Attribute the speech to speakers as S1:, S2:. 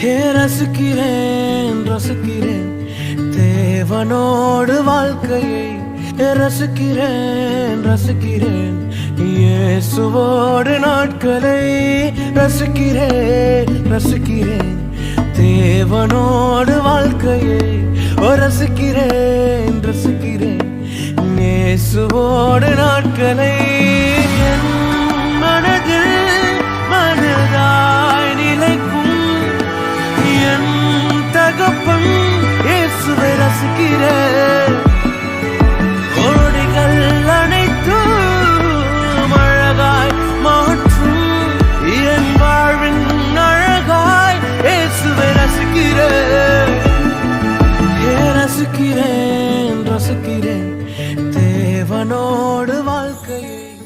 S1: ஹே ரசிக்கிறேன் ரசிக்கிறேன். தேவனோடு வாழ்க்கையை ஹே, ரசிக்கிறேன் ரசிக்கிறேன். இயேசுவோடு நாட்களை ரசிக்கிறேன் ரசிக்கிறேன். தேவனோடு வாழ்க்கையை ஓ ரசிக்கிறேன் ரசிக்கிறேன். இயேசுவோடு நாட்களை தகப்பன் இயேசுவை ரசிக்கிற கோடிகள் அனைத்தும் அழகாய் மாற்றும். என் வாழ்வின் அழகாய் இயேசுவை ரசிக்கிறேன். ரசிக்கிறேன் ரசிக்கிறேன். தேவனோடு வாழ்க்கையை